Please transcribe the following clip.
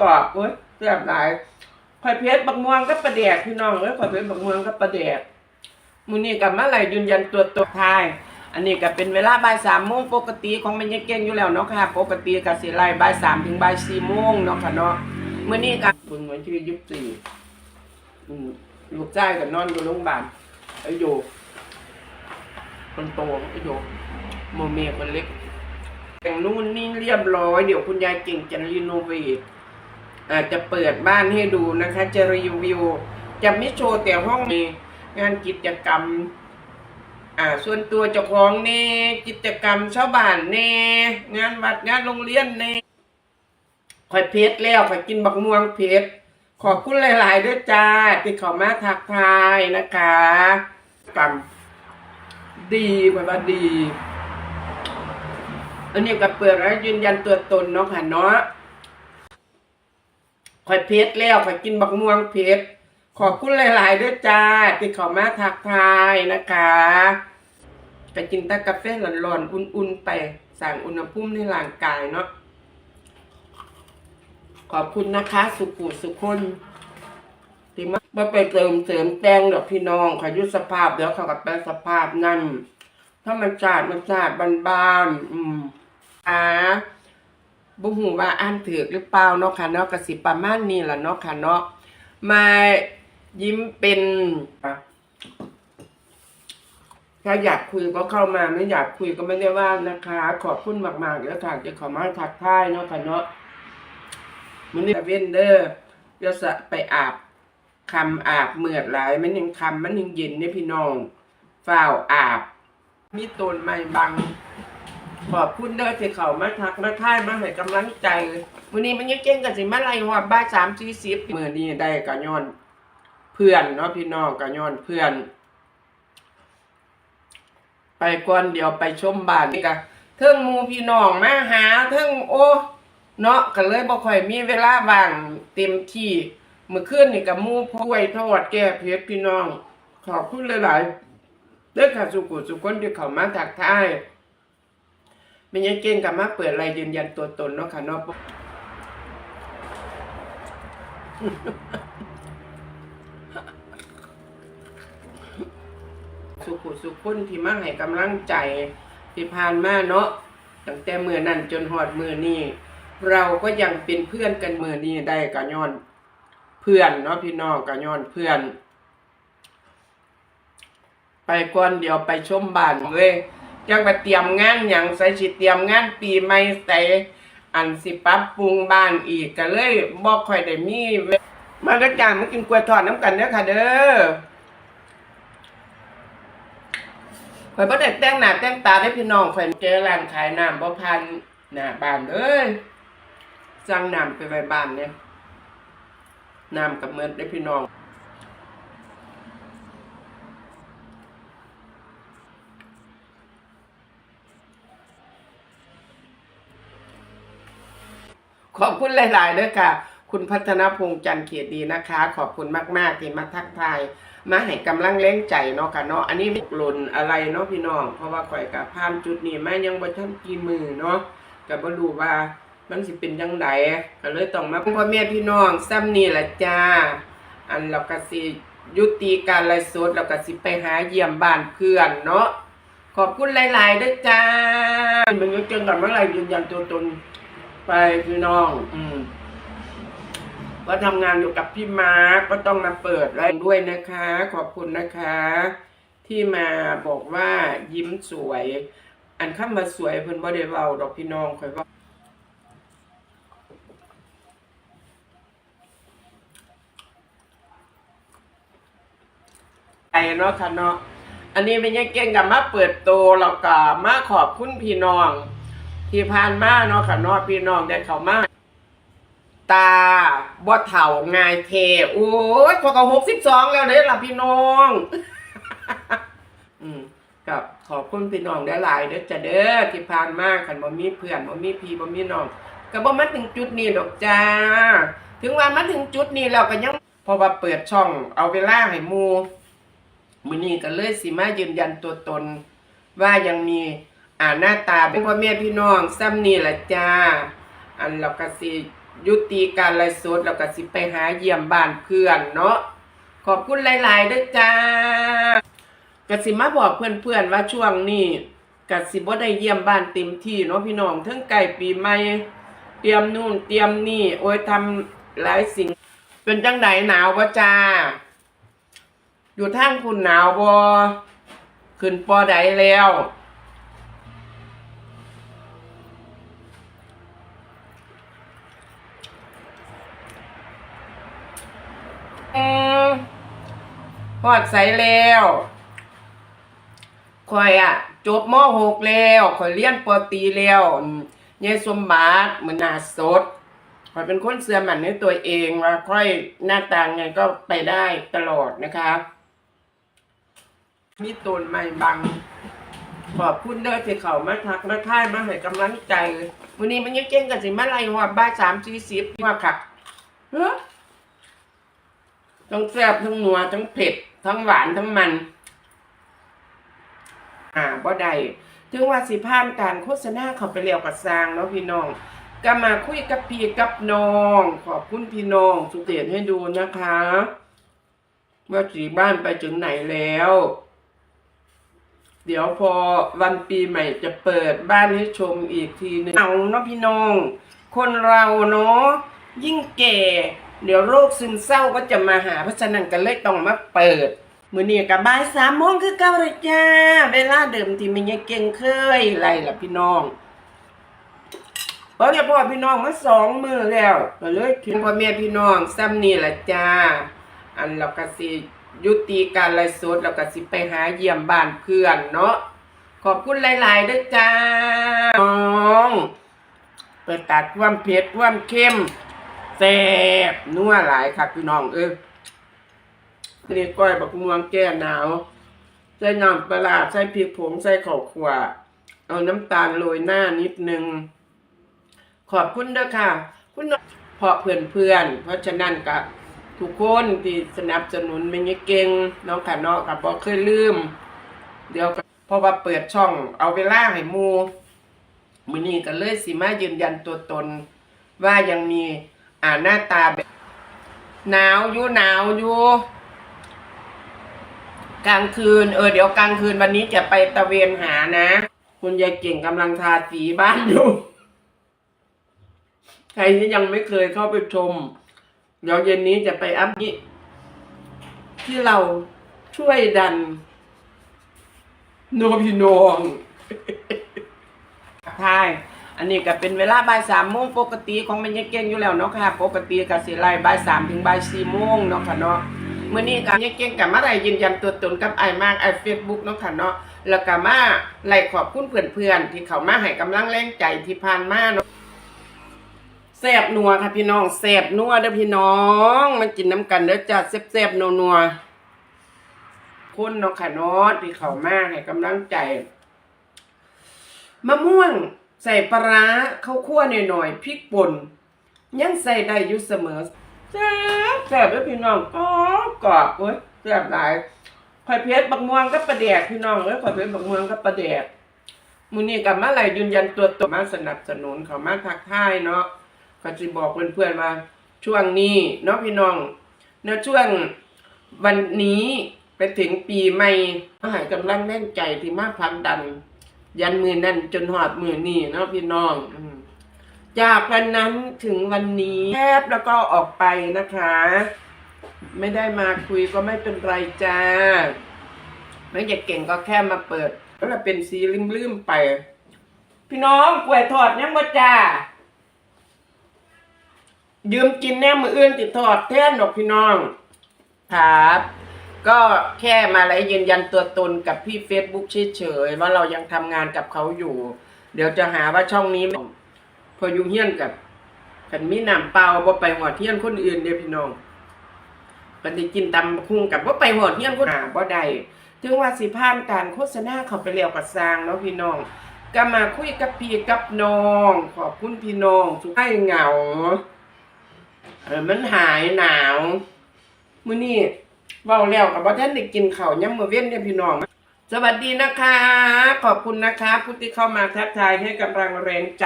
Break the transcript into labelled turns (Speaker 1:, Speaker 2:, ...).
Speaker 1: กรอบเว้ยแซ่บหลายข่อยเพชรบักม่วงกับปลาแดกพี่น้องเอ้ยข่อยเพชรบักม่วงกับปลาแดกมื้อนี้กับมาไหลยืนยันตัวตนทาย อันนี้ก็เป็นเวลาบ่ายสามโมงปกติของมันยังเก่งอยู่แล้วเนาะค่ะ ปกติก็สิไลบ่ายสามถึงบ่ายสี่โมงเนาะค่ะเนาะมื้อนี้ก็เพิ่งวันที่ยี่สิบสี่ลูกชายก็นอนอยู่โรงพยาบาลไอ้โยคนโตไอ้โยโมเมียคนเล็กแต่งนู่นนี่เรียบร้อย เดี๋ยวคุณยายเก่งจะรีโนเวท อาจจะเปิดบ้านให้ดูนะคะ จะรีวิว จะไม่โชว์แต่ห้องมีงานกิจกรรม อ่า ส่วนตัวเจ้าของเน่กิจกรรมชาวบ้านเน่งานวัดงานโรงเรียนเน่ข่อยเพชรแล้วข่อยกินบักม่วงเพชรขอบคุณหลาย ๆ ด้วยจ้าที่เขามาทักทายนะคะกรรมดีข่อยว่าดี อันนี้ก็เปิดแล้วยืนยันตัวตนเนาะค่ะเนาะ ข่อยเพชรแล้วข่อยกินบักม่วงเพชรขอบคุณหลายๆด้วยจ้าที่เขามาทักทายนะคะก็กินต่กาแฟร้อนๆอุ่นๆไปสั่งอุณหภูมิในร่างกายเนาะขอบคุณนะคะ สุขุสุคนที่มาบ่ไปเติมเสริมแต่งดอกพี่น้องขอยุสภาพเดี๋ยวเขากับแปลสภาพนั่นถ้ามันจาดมันจาดบานๆอืมอ่า บุหูว่าอ่านถือกหรือเปล่าเนาะค่ะเนาะกระสิประมาณนี้ล่ะเนาะค่ะเนาะมายิ้มเป็นถ้าอยากคุยก็เข้ามาไม่อยากคุยก็ไม่ได้ว่านะคะ ขอบคุณมากๆเดี๋ยวค่ะจะขอมาทักทายเนาะค่ะเนาะมันนี่เวนเดอร์เดี๋ยวจะไปอาบคำอาบเมือดหลายมันยังคำมันยังเย็นเนี่ยพี่น้องฝ้าวอาบ มีตนไม่บัง ขอบคุณเด้อที่เขามาทักมาท่ายมาให้กำลังใจวันนี้มันยังเก่งกันสิมาไล่หอบบ้านสามสี่สิบมือนี้ได้กะย้อนเพื่อนเนาะพี่น้องกะย้อนเพื่อน ไปก่อนเดี๋ยวไปชมบ้านนี่กะเทิงมูพี่น้องมาหาเทิงโอ้เนาะก็เลยบ่ค่อยมีเวลาว่างเต็มที่เมื่อคืนนี่กับมูพ่วยทอดแก้เพชรพี่น้อง ขอบคุณหลายๆเด้อค่ะสุกุสุคนที่เขามาถักทาย เป็นยังเก่งกับมาเปิดรายยืนยันตัวตนเนาะค่ะเนาะสุขุสุคนที่มาให้กำลังใจที่ผ่านมาเนาะตั้งแต่มือนั้นจนหอดมือนี้เราก็ยังเป็นเพื่อนกันมือนี้ได้กะย้อน เพื่อนเนาะพี่น้องกะย้อนเพื่อน ไปก่อนเดี๋ยวไปชมบ้านเว้ย ยังไปเตรียมงานอย่างใส่สิเตรียมงานปีใหม่ใส่อันสิปรับปรุงบ้านอีกก็เลยบอกค่อยได้มีเว้ยมาก็จามากินกล้วยทอดน้ำกันเด้อค่ะเด้อข่อยบ่ได้แต่งหน้าแต่งตาได้พี่น้องข่อยเจอร้านขายน้ำบ่พันหน้าบ้านเอ้ยสั่งน้ำไปไว้บ้านเนี่ยน้ำกับเมือนได้พี่น้อง ขอบคุณหลายๆด้วยค่ะ คุณพัฒนพงษ์จันเขียรติดีนะคะ ขอบคุณมากๆที่มาทักทาย มาให้กำลังเล้งใจเนาะค่ะเนาะอันนี้ไม่หล่นอะไรเนาะพี่น้อง เพราะว่าข่อยกับผ่านจุดนี้มายังบ่ทันกี่มือเนาะก็บ่รู้ว่ามันสิเป็นจังไดก็เลยต้องมาพ่อแม่พี่น้องซ้ำนี่ละจ้า อันเราก็สิยุติการไลฟ์สดเราก็สิไปหาเยี่ยมบ้านเพื่อนเนาะขอบคุณหลายๆด้วยจ้ามันยังเจอกันเมื่อไรยืนยันตัวตน ไปพี่น้อง อืมก็ทำงานอยู่กับพี่มาร์กก็ต้องมาเปิดไลฟ์ด้วยนะคะ ขอบคุณนะคะ ที่มาบอกว่ายิ้มสวย อันข้ามาสวยเพิ่นบ่ได้เว้าดอกพี่น้องคอยเว่าไอ้เนาะค่ะเนาะอันนี้เป็นยังเก่งกับมาเปิดโตแล้วก็มาขอบคุณพี่น้อง ที่ผ่านมาเนาะค่ะเนาะพี่น้องได้เข้ามาตาบ่เถ่าง่ายเทโอ้ยพอเขาหกสิบสองแล้วเด้อล่ะพี่น้อง อืมกับขอบคุณพี่น้องได้หลายเด้อจะเด้อที่ผ่านมาคันบ่มีเพื่อนบ่มีพี่บ่มีน้องก็บ่มาถึงจุดนี้ดอกจ้า ถึงว่ามาถึงจุดนี้แล้วก็ยังพราะว่าเปิดช่องเอาเวลาให้หมูมื้อนี้ก็เลยสิมายืนยันตัวตน ว่ายังมี อ่าหน้าตาเป็นพ่อแม่พี่น้องซ้ำนี่ละจ้า อันเราก็สิยุติการไลฟ์สดแล้วก็สิไปหาเยี่ยมบ้านเพื่อนเนาะขอบคุณหลายๆด้วยจ้ากสิมาบอกเพื่อนๆว่าช่วงนี้กสิบ่ได้เยี่ยมบ้านเต็มที่เนาะพี่น้องทั้งไก่ปีใหม่เตรียมนู่นเตรียมนี่ โอ้ยทำหลายสิ่ง เป็นจังไดหนาวบ่จ้า อยู่ทางคุณหนาวบ่ขึ้นปอใดแล้ว อืมพอดใสแล้วคอยอะ จบม .6 แล้วคอยเรียนปตีแล้วอืมยายสมบัติเหมือนนาสดคอยเป็นคนเสื่อมันในตัวเองว่าค่อยหน้าตาไงก็ไปได้ตลอดนะคะมีตูนใหม่บัง ขอบคุณเด้อที่เขามาทักมาท่ายมาให้กำลังใจวันนี้มันยังเก่งกันสิมาไล่หัวบ้ายสามสี่สิบว่าค่ะเฮ้อ ทั้งแซ่บทั้งนัวทั้งเผ็ด ทั้งหวานทั้งมัน อ่าบ่ได้ถึงว่าสิผ่านการโฆษณาเขาไปเรียวกับสร้างเนาะพี่น้องก็มาคุยกับพี่กับน้อง ขอบคุณพี่น้องสุเตียนให้ดูนะคะ ว่าสีบ้านไปถึงไหนแล้ว เดี๋ยวพอวันปีใหม่จะเปิดบ้านให้ชมอีกทีหนึงเอาเนาะพี่น้อง คนเราเนาะยิ่งแก่ เดี๋ยวโรคซึมเศร้าก็จะมาหาเพราะฉะนั้นก็เลยต้องมาเปิด มือนี้กับบ่ายสามโมงคือเก่าเลยจ้า เวลาเดิมที่มันยังเก่งเคยไรล่ะพี่น้องเพราะเดี๋ยพ่อพี่น้องมาสองมือแล้วก็เลยคิดพ่อแม่พี่น้องซ้ำนี่แหละจ้า อันเราก็สิยุติการไลฟ์สดเราก็สิไปหาเยี่ยมบ้านเพื่อนเนาะขอบคุณหลายๆด้วยจ้าน้องไปตัดความเผ็ดความเค็ม แซ่บนัวหลายค่ะพี่น้องเออนี่ก้อยบักม่วงแก้หนาวใส่น้ำปลาใส่พริกผงใส่ข้าวคั่วเอาน้ำตาลโรยหน้านิดนึง ขอบคุณด้อค่ะ คุณเพาะเพื่อนเพื่อน เพราะฉะนั้นก็ทุกคนที่สนับสนุนไม่เก่งน้องขาน้องกับบอกเคยลืม เดี๋ยวเพราะว่าเปิดช่อง เอาเวลาให้มูมือนี้ก็เลยสิมายืนยันตัวตน ว่ายังมี อ่าหน้าตาแบบหนาวอยู่หนาวอยู่กลางคืน เออเดี๋ยวกลางคืนวันนี้จะไปตะเวนหานะ คุณยายเก่งกำลังทาสีบ้านอยู่ ใครที่ยังไม่เคยเข้าไปชม เดี๋ยวเย็นนี้จะไปอัพนี้ที่เราช่วยดัน โนพี่น้องทาย อันนี้ก็เป็นเวลาบ่ายสามโมงปกติของมันยังเก่งอยู่แล้วเนาะค่ะ ปกติก็สิไล่บ่ายสามถึงบ่ายสี่โมงเนาะค่ะเนาะมื้อนี้ก็ยังเก่งกับมาได้ยืนยันตัวตนกับไอ้มากไอ้เฟซบุ๊กเนาะค่ะเนาะแล้วก็มาไล่ขอบคุณเพื่อนๆที่เขามาให้กำลังแรงใจที่ผ่านมาเนาะแซบนัวค่ะพี่น้องแซบนัวเด้อพี่น้องมากินน้ำกันเด้อจ้าแซบแซบนัวนัวๆคนเนาะค่ะเนาะที่เขามาให้กำลังใจมะม่วง ใส่ปลาร้าข้าวคั่วหน่อยๆพริกป่นยังใส่ได้อยู่เสมอแซ่บแซ่บเด้อพี่น้องกรอบกรอบเว้ยแซ่บหลายข่อยเพชรบักม่วงกับปลาแดกพี่น้องเอ้ยข่อยเพชรบักม่วงกับปลาแดกมื้อนี้กับมาไหลยืนยันตัวตนมาสนับสนุนเขามาทักทายเนาะก็จะบอกเพื่อนๆว่าช่วงนี้เนาะพี่น้องในช่วงวันนี้ไปถึงปีใหม่มาหายกำลังแน่นใจที่มาพักดัน ยันมือนั่นจนหอดมือนี่เนาะพี่น้องอืมจากวันนั้นถึงวันนี้แคบแล้วก็ออกไปนะคะ ไม่ได้มาคุยก็ไม่เป็นไรจ้าไม่อยากเก่งก็แค่มาเปิดแล้วเราเป็นซีลืมๆไป พี่น้องกล้วยทอดยังบ่จ้ายืมกินแน่มืออื่นติดทอดแท่นดอกพี่น้องครับ ก็แค่มาแล้วยืนยันตัวตนกับพี่ Facebook เฉยๆว่าเรายังทำงานกับเขาอยู่ เดี๋ยวจะหาว่าช่องนี้ พออยู่เฮี้ยนกับกันมีน้ำเปล่าบ่ไปหัวเทียนคนอื่นเด้อพี่น้องปฏิกินตำคุ้งกับบ่ไปหัวเทียนคนหาบ่ได้ถึงว่าสิผ่านการโฆษณาเขาไปแล้วกับสร้างเนาะพี่น้องก็มาคุยกับพี่กับน้อง ขอบคุณพี่น้องสุขให้เหงาเออมันหายหนาวมื้อนี้ เว้าแล้วกับบ่ท่านได้กินข้าวยามมื้อเว้นเนี่ยพี่น้อง สวัสดีนะคะ ขอบคุณนะคะผู้ที่เข้ามาทักทายให้กำลังแรงใจ